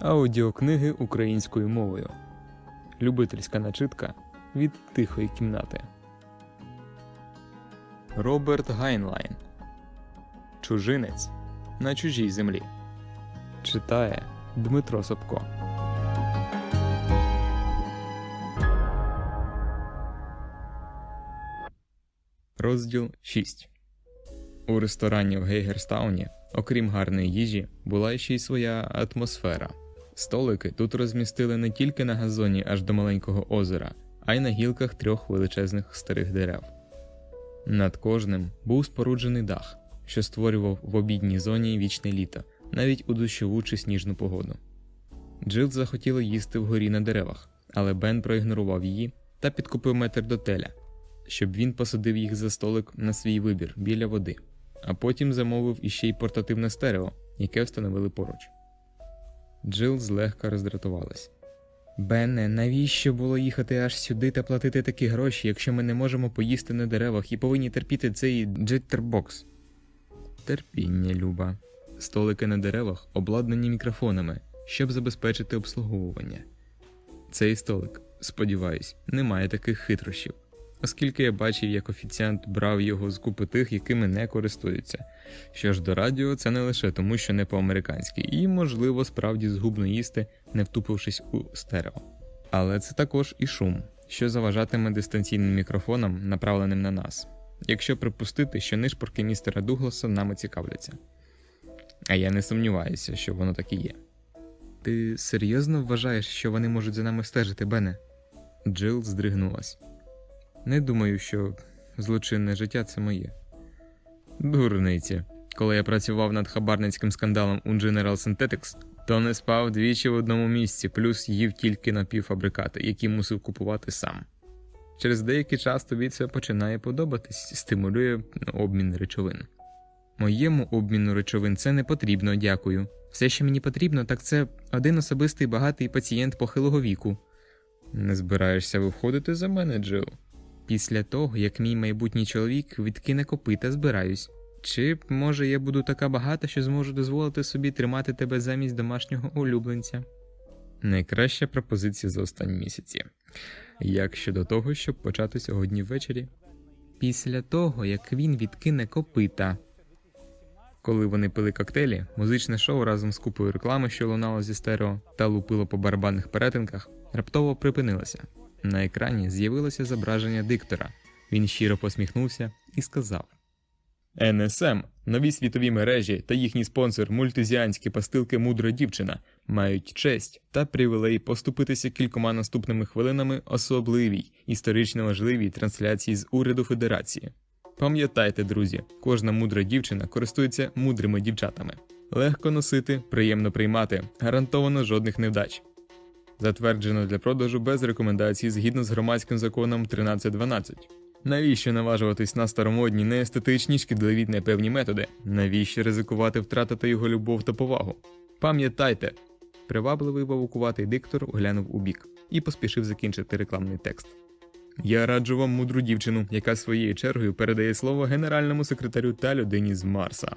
Аудіокниги українською мовою. Любительська начитка від тихої кімнати. Роберт Гайнлайн. Чужинець на чужій землі. Читає Дмитро Собко. Розділ 6 У ресторані в Гейгерстауні, окрім гарної їжі, була ще й своя атмосфера. Столики тут розмістили не тільки на газоні аж до маленького озера, а й на гілках трьох величезних старих дерев. Над кожним був споруджений дах, що створював в обідній зоні вічне літо, навіть у дощову чи сніжну погоду. Джил захотіла їсти вгорі на деревах, але Бен проігнорував її та підкупив метр до теля, щоб він посадив їх за столик на свій вибір біля води, а потім замовив іще й портативне стерео, яке встановили поруч. Джил злегка роздратувалась. Бенне, навіщо було їхати аж сюди та платити такі гроші, якщо ми не можемо поїсти на деревах і повинні терпіти цей джиттербокс? Терпіння, Люба. Столики на деревах обладнані мікрофонами, щоб забезпечити обслуговування. Цей столик, сподіваюсь, не має таких хитрощів, оскільки я бачив, як офіціант брав його з купи тих, якими не користуються. Що ж до радіо, це не лише тому, що не по-американськи, і, можливо, справді згубно їсти, не втупившись у стерео. Але це також і шум, що заважатиме дистанційним мікрофонам, направленим на нас, якщо припустити, що нишпорки містера Дугласа нами цікавляться. А я не сумніваюся, що воно так і є. Ти серйозно вважаєш, що вони можуть за нами стежити, Бене? Джил здригнулась. Не думаю, що злочинне життя це моє. Дурниці. Коли я працював над хабарницьким скандалом у General Synthetics, то не спав двічі в одному місці, плюс їв тільки напівфабрикати, які мусив купувати сам. Через деякий час тобі це починає подобатись, стимулює обмін речовин. Моєму обміну речовин це не потрібно, дякую. Все, що мені потрібно, так це один особистий багатий пацієнт похилого віку. Не збираєшся виходити за мене, Джил? Після того, як мій майбутній чоловік відкине копита, збираюсь. Чи, може, я буду така багата, що зможу дозволити собі тримати тебе замість домашнього улюбленця? Найкраща пропозиція за останні місяці. Як щодо того, щоб почати сьогодні ввечері? Після того, як він відкине копита. Коли вони пили коктейлі, музичне шоу разом з купою реклами, що лунало зі стерео, та лупило по барабанних перетинках, раптово припинилося. На екрані з'явилося зображення диктора. Він щиро посміхнувся і сказав: НСМ, нові світові мережі та їхній спонсор мультизіанські пастилки Мудра дівчина мають честь та привілей поступитися кількома наступними хвилинами особливій історично важливій трансляції з уряду Федерації. Пам'ятайте, друзі, кожна мудра дівчина користується мудрими дівчатами. Легко носити, приємно приймати, гарантовано жодних невдач. Затверджено для продажу без рекомендацій згідно з громадським законом 1312. Навіщо наважуватись на старомодні, неестетичні, шкідливі непевні методи? Навіщо ризикувати втратити його любов та повагу? Пам'ятайте, привабливий вовукуватий диктор оглянув у бік і поспішив закінчити рекламний текст. Я раджу вам мудру дівчину, яка своєю чергою передає слово генеральному секретарю та людині з Марса.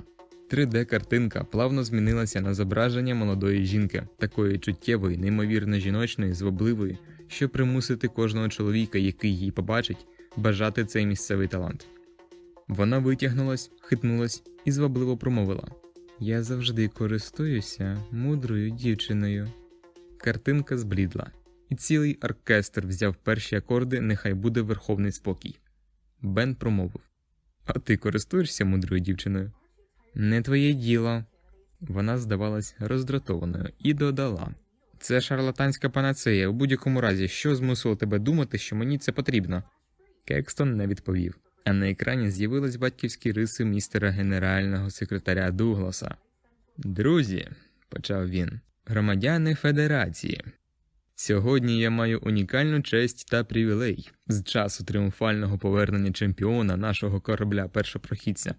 3D-картинка плавно змінилася на зображення молодої жінки, такої чуттєвої, неймовірно жіночної, звабливої, що примусити кожного чоловіка, який її побачить, бажати цей місцевий талант. Вона витягнулась, хитнулась і звабливо промовила: Я завжди користуюся мудрою дівчиною. Картинка зблідла, і цілий оркестр взяв перші акорди, нехай буде верховний спокій. Бен промовив: А ти користуєшся мудрою дівчиною? Не твоє діло. Вона здавалась роздратованою і додала: Це шарлатанська панацея. У будь-якому разі, що змусило тебе думати, що мені це потрібно? Кекстон не відповів, а на екрані з'явились батьківські риси містера генерального секретаря Дугласа. Друзі, почав він, громадяни Федерації. Сьогодні я маю унікальну честь та привілей з часу тріумфального повернення чемпіона нашого корабля першопрохідця.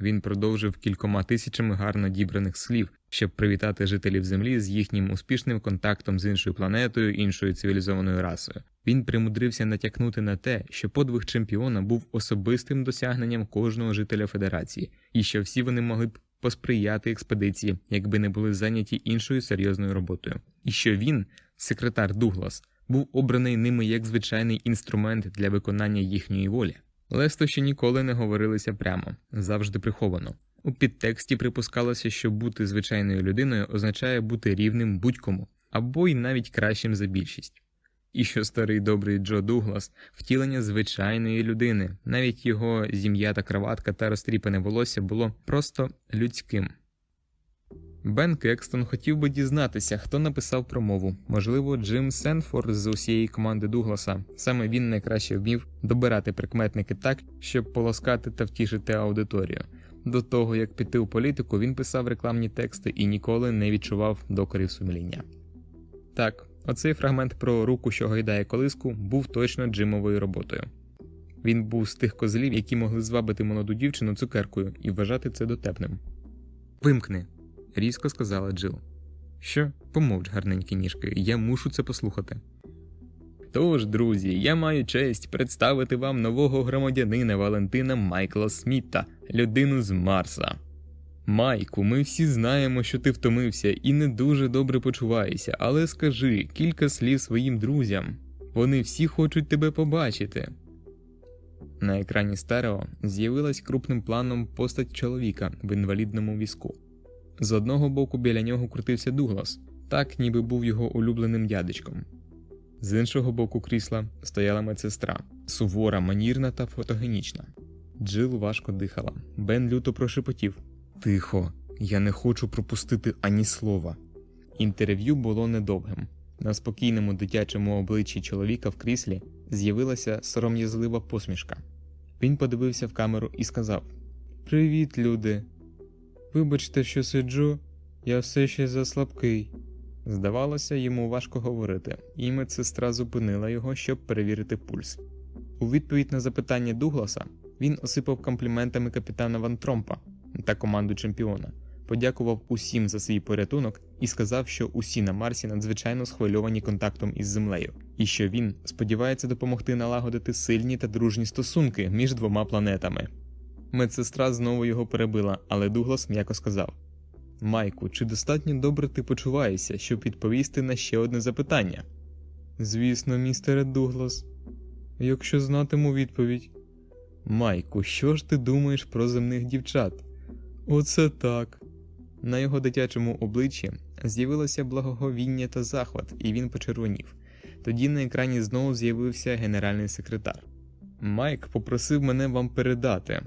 Він продовжив кількома тисячами гарно дібраних слів, щоб привітати жителів Землі з їхнім успішним контактом з іншою планетою, іншою цивілізованою расою. Він примудрився натякнути на те, що подвиг чемпіона був особистим досягненням кожного жителя Федерації, і що всі вони могли б посприяти експедиції, якби не були зайняті іншою серйозною роботою, і що він, секретар Дуглас, був обраний ними як звичайний інструмент для виконання їхньої волі. Лестощі ніколи не говорилися прямо, завжди приховано. У підтексті припускалося, що бути звичайною людиною означає бути рівним будь-кому, або й навіть кращим за більшість. І що старий добрий Джо Дуглас втілення звичайної людини, навіть його зім'ята краватка та розтріпане волосся було просто людським. Бен Кекстон хотів би дізнатися, хто написав промову. Можливо, Джим Сенфорд з усієї команди Дугласа. Саме він найкраще вмів добирати прикметники так, щоб полоскати та втішити аудиторію. До того як піти у політику, він писав рекламні тексти і ніколи не відчував докорів сумління. Так, оцей фрагмент про руку, що гайдає колиску, був точно Джимовою роботою. Він був з тих козлів, які могли звабити молоду дівчину цукеркою і вважати це дотепним. Вимкни, різко сказала Джил. Що, помовч, гарненькі ніжки, я мушу це послухати. Тож, друзі, я маю честь представити вам нового громадянина Валентина Майкла Сміта, людину з Марса. Майку, ми всі знаємо, що ти втомився і не дуже добре почуваєшся, але скажи кілька слів своїм друзям. Вони всі хочуть тебе побачити. На екрані стерео з'явилась крупним планом постать чоловіка в інвалідному візку. З одного боку біля нього крутився Дуглас, так ніби був його улюбленим дядечком. З іншого боку крісла стояла медсестра, сувора, манірна та фотогенічна. Джил важко дихала. Бен люто прошепотів: Тихо, я не хочу пропустити ані слова. Інтерв'ю було недовгим. На спокійному дитячому обличчі чоловіка в кріслі з'явилася сором'язлива посмішка. Він подивився в камеру і сказав: Привіт, люди. Вибачте, що сиджу, я все ще заслабкий. Здавалося, йому важко говорити, і медсестра зупинила його, щоб перевірити пульс. У відповідь на запитання Дугласа він осипав компліментами капітана Ван Тромпа та команду чемпіона, подякував усім за свій порятунок і сказав, що усі на Марсі надзвичайно схвильовані контактом із землею, і що він сподівається допомогти налагодити сильні та дружні стосунки між двома планетами. Медсестра знову його перебила, але Дуглас м'яко сказав: Майку, чи достатньо добре ти почуваєшся, щоб відповісти на ще одне запитання? Звісно, містере Дуглас. Якщо знатиму відповідь. Майку, що ж ти думаєш про земних дівчат? Оце так. На його дитячому обличчі з'явилося благоговіння та захват, і він почервонів. Тоді на екрані знову з'явився генеральний секретар. Майк попросив мене вам передати.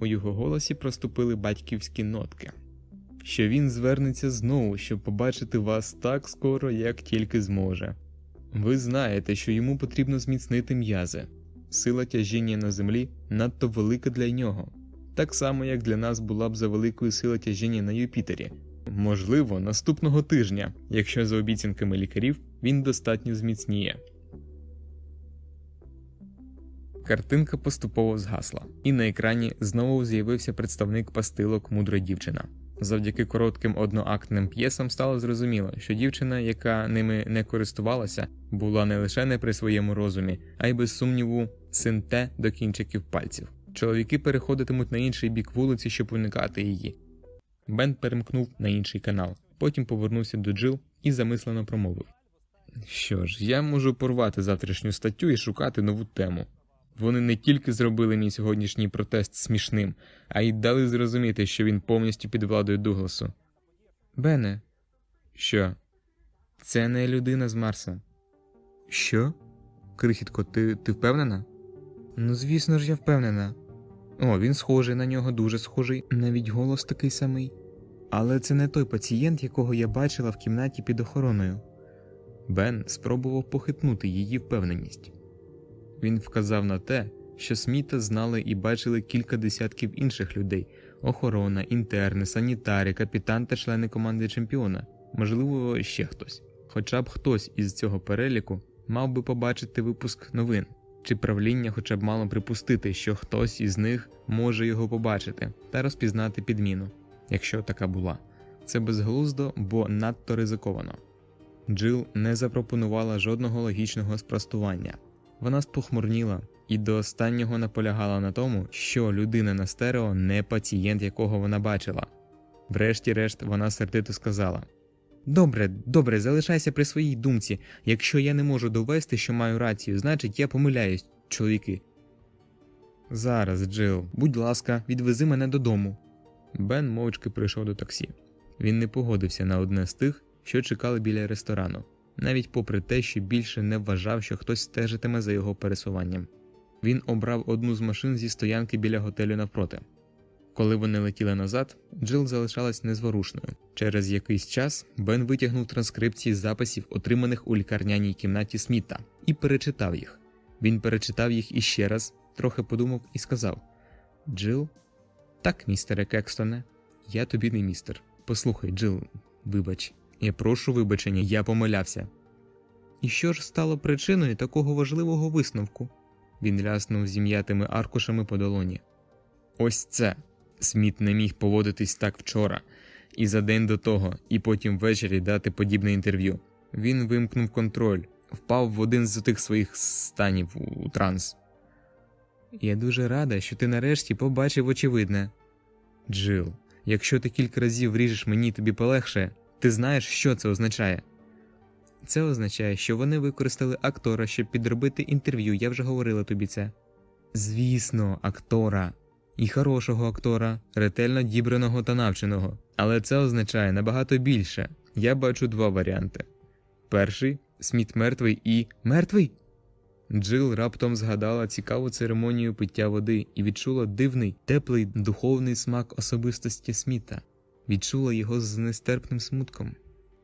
У його голосі проступили батьківські нотки. Що він звернеться знову, щоб побачити вас так скоро, як тільки зможе. Ви знаєте, що йому потрібно зміцнити м'язи. Сила тяжіння на землі надто велика для нього, так само як для нас була б за великою сила тяжіння на Юпітері. Можливо, наступного тижня, якщо за обіцянками лікарів він достатньо зміцніє. Картинка поступово згасла, і на екрані знову з'явився представник пастилок мудра дівчина. Завдяки коротким одноактним п'єсам стало зрозуміло, що дівчина, яка ними не користувалася, була не лише не при своєму розумі, а й без сумніву синте до кінчиків пальців. Чоловіки переходитимуть на інший бік вулиці, щоб уникати її. Бен перемкнув на інший канал, потім повернувся до Джил і замислено промовив: Що ж, я можу порвати завтрашню статтю і шукати нову тему. Вони не тільки зробили мій сьогоднішній протест смішним, а й дали зрозуміти, що він повністю під владою Дугласу. Бене, що? Це не людина з Марса. Що? Крихітко, ти, ти впевнена? Ну, звісно ж, я впевнена. О, він схожий на нього, дуже схожий, навіть голос такий самий. Але це не той пацієнт, якого я бачила в кімнаті під охороною. Бен спробував похитнути її впевненість. Він вказав на те, що Сміта знали і бачили кілька десятків інших людей: охорона, інтерни, санітари, капітан та члени команди чемпіона, можливо, ще хтось. Хоча б хтось із цього переліку мав би побачити випуск новин, чи правління хоча б мало припустити, що хтось із них може його побачити та розпізнати підміну, якщо така була. Це безглуздо, бо надто ризиковано. Джил не запропонувала жодного логічного спростування. Вона спохмурніла і до останнього наполягала на тому, що людина на стерео не пацієнт, якого вона бачила. Врешті-решт вона сердито сказала: Добре, добре, залишайся при своїй думці. Якщо я не можу довести, що маю рацію, значить я помиляюсь, чоловіки. Зараз, Джил, будь ласка, відвези мене додому. Бен мовчки прийшов до таксі. Він не погодився на одне з тих, що чекали біля ресторану, навіть попри те, що більше не вважав, що хтось стежитиме за його пересуванням. Він обрав одну з машин зі стоянки біля готелю навпроти. Коли вони летіли назад, Джил залишалась незворушною. Через якийсь час Бен витягнув транскрипції записів, отриманих у лікарняній кімнаті Сміта, і перечитав їх. Він перечитав їх іще раз, трохи подумав і сказав: Джил, так, містере Кекстоне, я тобі не містер. Послухай, Джил, вибач, я прошу вибачення, я помилявся. І що ж стало причиною такого важливого висновку? Він ляснув зім'ятими аркушами по долоні. Ось це. Сміт не міг поводитись так вчора, і за день до того, і потім ввечері дати подібне інтерв'ю. Він вимкнув контроль, впав в один з тих своїх станів у транс. Я дуже рада, що ти нарешті побачив очевидне. Джил, якщо ти кілька разів вріжеш мені тобі полегше, ти знаєш, що це означає. Це означає, що вони використали актора, щоб підробити інтерв'ю, я вже говорила тобі це. Звісно, актора. І хорошого актора, ретельно дібраного та навченого. Але це означає набагато більше. Я бачу два варіанти: перший Сміт мертвий і мертвий. Джил раптом згадала цікаву церемонію пиття води і відчула дивний, теплий духовний смак особистості Сміта, відчула його з нестерпним смутком.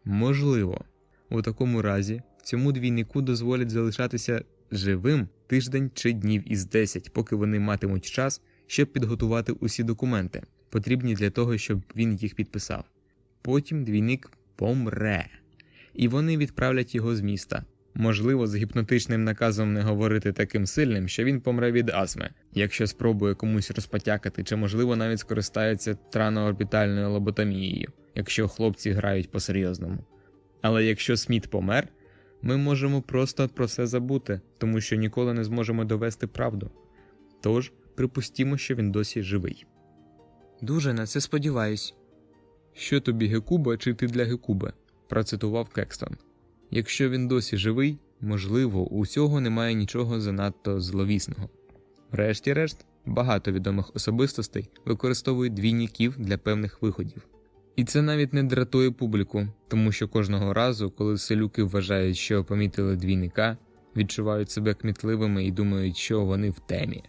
Можливо, у такому разі цьому двійнику дозволять залишатися живим тиждень чи днів із 10, поки вони матимуть час, щоб підготувати усі документи, потрібні для того, щоб він їх підписав. Потім двійник помре, і вони відправлять його з міста. Можливо, з гіпнотичним наказом не говорити таким сильним, що він помре від астми, якщо спробує комусь розпотякати, чи можливо навіть скористається траноорбітальною лоботомією, якщо хлопці грають по-серйозному. Але якщо Сміт помер, ми можемо просто про це забути, тому що ніколи не зможемо довести правду. Тож припустімо, що він досі живий. Дуже на це сподіваюсь. Що тобі Гекуба чи ти для Гекуби? процитував Кекстон. Якщо він досі живий, можливо, у цього немає нічого занадто зловісного. Врешті-решт, багато відомих особистостей використовують двійників для певних виходів. І це навіть не дратує публіку, тому що кожного разу, коли селюки вважають, що помітили двійника, відчувають себе кмітливими і думають, що вони в темі.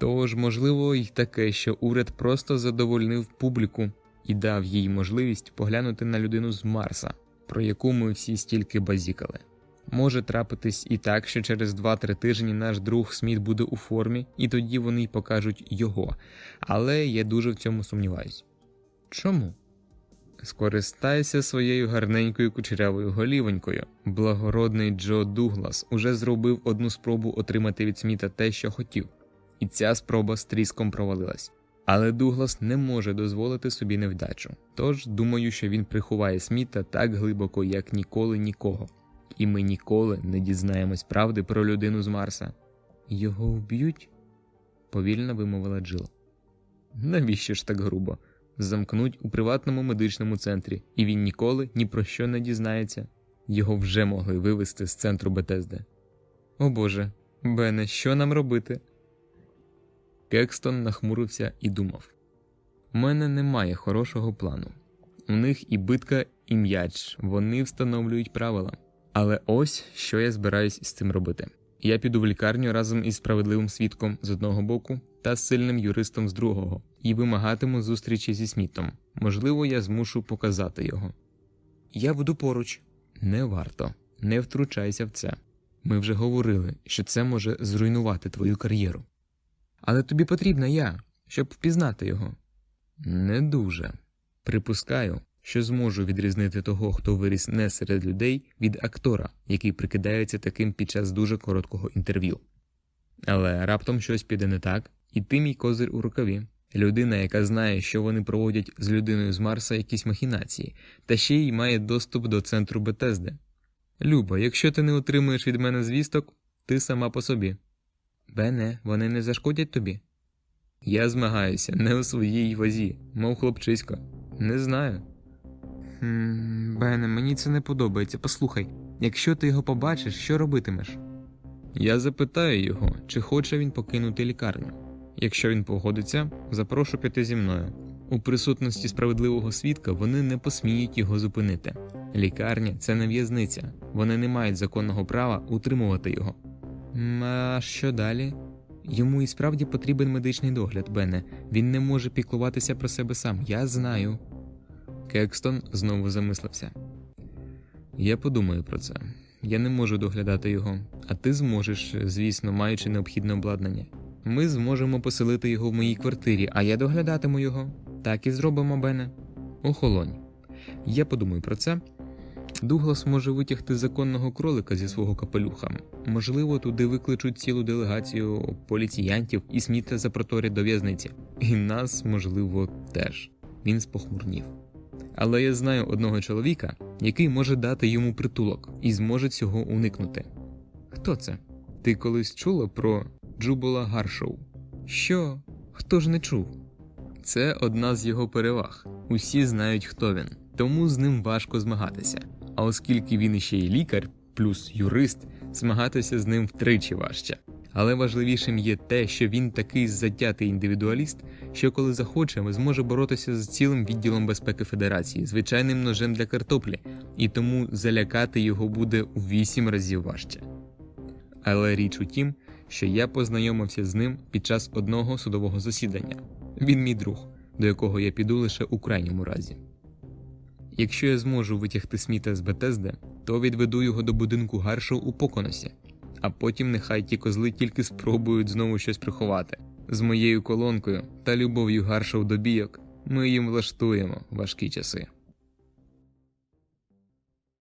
Тож, можливо, й таке, що уряд просто задовольнив публіку і дав їй можливість поглянути на людину з Марса, про яку ми всі стільки базікали. Може трапитись і так, що через 2-3 тижні наш друг Сміт буде у формі, і тоді вони й покажуть його, але я дуже в цьому сумніваюсь. Чому? Скористайся своєю гарненькою кучерявою голівонькою. Благородний Джо Дуглас уже зробив одну спробу отримати від Сміта те, що хотів, і ця спроба з тріском провалилась. Але Дуглас не може дозволити собі невдачу. Тож думаю, що він приховає Сміта так глибоко, як ніколи нікого. І ми ніколи не дізнаємось правди про людину з Марса. Його вб'ють? повільно вимовила Джил. Навіщо ж так грубо? Замкнуть у приватному медичному центрі, і він ніколи ні про що не дізнається. Його вже могли вивезти з центру Бетезде. О Боже, Бене, що нам робити? Кекстон нахмурився і думав: У мене немає хорошого плану. У них і битка, і м'яч, вони встановлюють правила. Але ось що я збираюсь з цим робити. Я піду в лікарню разом із справедливим свідком з одного боку та сильним юристом з другого, і вимагатиму зустрічі зі Смітом. Можливо, я змушу показати його. Я буду поруч. Не варто, не втручайся в це. Ми вже говорили, що це може зруйнувати твою кар'єру. Але тобі потрібна я, щоб впізнати його. Не дуже. Припускаю, що зможу відрізнити того, хто виріс не серед людей, від актора, який прикидається таким під час дуже короткого інтерв'ю. Але раптом щось піде не так, і ти мій козир у рукаві. Людина, яка знає, що вони проводять з людиною з Марса якісь махінації, та ще й має доступ до центру Бетезди. Люба, якщо ти не отримуєш від мене звісток, ти сама по собі. Бене, вони не зашкодять тобі. Я змагаюся не у своїй вазі, мов хлопчисько. Не знаю. Хм, Бене, мені це не подобається. Послухай, якщо ти його побачиш, що робитимеш? Я запитаю його, чи хоче він покинути лікарню. Якщо він погодиться, запрошу піти зі мною. У присутності справедливого свідка вони не посміють його зупинити. Лікарня це не в'язниця, вони не мають законного права утримувати його. А що далі? Йому і справді потрібен медичний догляд, Бене. Він не може піклуватися про себе сам. Я знаю. Кекстон знову замислився. Я подумаю про це. Я не можу доглядати його, а ти зможеш, звісно, маючи необхідне обладнання. Ми зможемо поселити його в моїй квартирі, а я доглядатиму його. Так і зробимо, Бене. Охолонь. Я подумаю про це. Дуглас може витягти законного кролика зі свого капелюха. Можливо, туди викличуть цілу делегацію поліціянтів і сміття запроторять до в'язниці. І нас, можливо, теж. Він спохмурнів. Але я знаю одного чоловіка, який може дати йому притулок і зможе цього уникнути. Хто це? Ти колись чула про Джубола Гаршоу? Що? Хто ж не чув? Це одна з його переваг. Усі знають, хто він, тому з ним важко змагатися. А оскільки він іще й лікар, плюс юрист, змагатися з ним втричі важче. Але важливішим є те, що він такий затятий індивідуаліст, що коли захоче, зможе боротися з цілим відділом безпеки Федерації, звичайним ножем для картоплі, і тому залякати його буде у вісім разів важче. Але річ у тім, що я познайомився з ним під час одного судового засідання. Він мій друг, до якого я піду лише у крайньому разі. Якщо я зможу витягти сміта з Бетезди, то відведу його до будинку Гаршоу у Поконосі, а потім нехай ті козли тільки спробують знову щось приховати. З моєю колонкою та любов'ю Гаршоу до бійок ми їм влаштуємо важкі часи.